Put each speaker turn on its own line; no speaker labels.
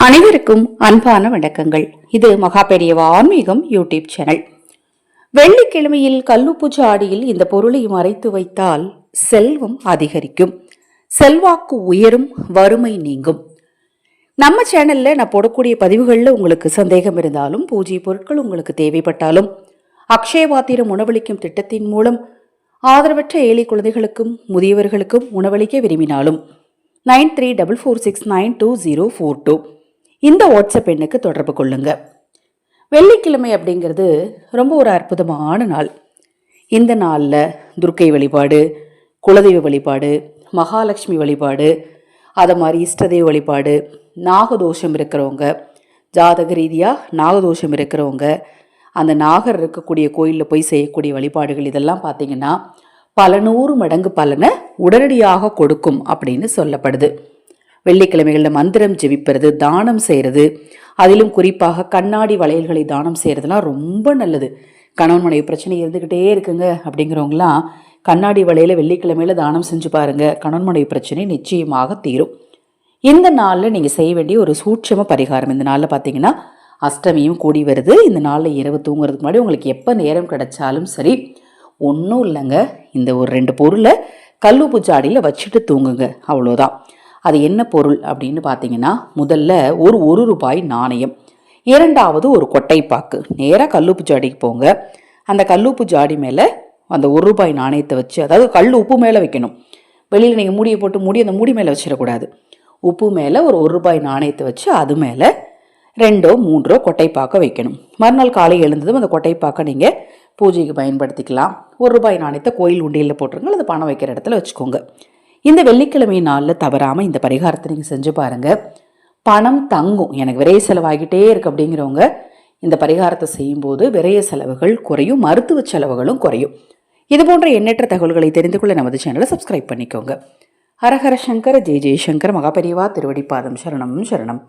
அனைவருக்கும் அன்பான வணக்கங்கள். இது மகாபெரியவா ஆன்மீகம் யூடியூப் சேனல். வெள்ளிக்கிழமையில் கல்லுப்பு சாடியில் இந்த பொருளை மறைத்து வைத்தால் செல்வம் அதிகரிக்கும். செல்வாக்கு உயரும் வறுமை நீங்கும். நம்ம சேனல்ல நான் போடக்கூடிய பதிவுகளில் உங்களுக்கு சந்தேகம் இருந்தாலும் பூஜை பொருட்கள் உங்களுக்கு தேவைப்பட்டாலும் அக்ஷயபாத்திரம் உணவளிக்கும் திட்டத்தின் மூலம் ஆதரவற்ற ஏழை குழந்தைகளுக்கும் முதியவர்களுக்கும் உணவளிக்க விரும்பினாலும் nine three double four six nine two zero four two. இந்த வாட்ஸ்அப் எண்ணுக்கு தொடர்பு கொள்ளுங்க. வெள்ளிக்கிழமை அப்படிங்கிறது ரொம்ப ஒரு அற்புதமான நாள். இந்த நாளில் துர்க்கை வழிபாடு குலதெய்வ வழிபாடு மகாலட்சுமி வழிபாடு அதை மாதிரி இஷ்டதெய்வ வழிபாடு நாகதோஷம் இருக்கிறவங்க ஜாதக ரீதியாக நாகதோஷம் இருக்கிறவங்க அந்த நாகர் இருக்கக்கூடிய கோயிலில் போய் செய்யக்கூடிய வழிபாடுகள் இதெல்லாம் பார்த்தீங்கன்னா பல நூறு மடங்கு பலனை உடனடியாக கொடுக்கும் அப்படின்னு சொல்லப்படுது. வெள்ளிக்கிழமைகளில் மந்திரம் ஜெபிப்பது தானம் செய்கிறது அதிலும் குறிப்பாக கண்ணாடி வளையல்களை தானம் செய்கிறதுலாம் ரொம்ப நல்லது. கணவன் மனைவி பிரச்சனை இருந்துக்கிட்டே இருக்குங்க அப்படிங்கிறவங்களாம் கண்ணாடி வளையல வெள்ளிக்கிழமையில தானம் செஞ்சு பாருங்க. கணவன் மனைவி பிரச்சனை நிச்சயமாக தீரும். இந்த நாளில் நீங்கள் செய்ய வேண்டிய ஒரு சூட்சம பரிகாரம் இந்த நாளில் பார்த்தீங்கன்னா அஷ்டமியும் கூடி வருது. இந்த நாளில் இரவு தூங்குறதுக்கு முன்னாடி உங்களுக்கு எப்போ நேரம் கிடைச்சாலும் சரி ஒன்றும் இல்லைங்க. இந்த ஒரு ரெண்டு பொருளை கல்லுப்பு ஜாடியில் வச்சுட்டு தூங்குங்க. அவ்வளோதான் அது என்ன பொருள் அப்படின்னு பார்த்தீங்கன்னா முதல்ல ஒரு ஒரு ரூபாய் நாணயம். இரண்டாவது ஒரு கொட்டைப்பாக்கு. நேராக கல்லுப்பு ஜாடிக்கு போங்க. அந்த கல்லுப்பு ஜாடி மேலே அந்த ஒரு ரூபாய் நாணயத்தை வச்சு அதாவது கல் உப்பு மேலே வைக்கணும். வெளியில் நீங்கள் மூடியை போட்டு மூடி அந்த மூடி மேலே வச்சிடக்கூடாது. உப்பு மேலே ஒரு ஒரு ரூபாய் நாணயத்தை வச்சு அது மேலே ரெண்டோ மூன்றோ கொட்டைப்பாக்க வைக்கணும். மறுநாள் காலை எழுந்ததும் அந்த கொட்டைப்பாக்கை நீங்கள் பூஜைக்கு பயன்படுத்திக்கலாம். ஒரு ரூபாய் நாணயத்தை கோயில் உண்டியலில் போட்டுருங்க அது பணம் வைக்கிற இடத்துல வச்சுக்கோங்க. இந்த வெள்ளிக்கிழமை நாளில் தவறாமல் இந்த பரிகாரத்தை நீங்கள் செஞ்சு பாருங்கள் பணம் தங்கும். எனக்கு விரைய செலவாகிட்டே இருக்கு அப்படிங்கிறவங்க இந்த பரிகாரத்தை செய்யும்போது விரைய செலவுகள் குறையும் மருத்துவ செலவுகளும் குறையும். இது போன்ற எண்ணற்ற தகவல்களை தெரிந்து கொள்ள நமது சேனலை சப்ஸ்கிரைப் பண்ணிக்கோங்க. ஹரஹர சங்கர ஜெய ஜெய்சங்கர் மகாபெரிவா திருவடிப்பாதம் சரணம் சரணம்.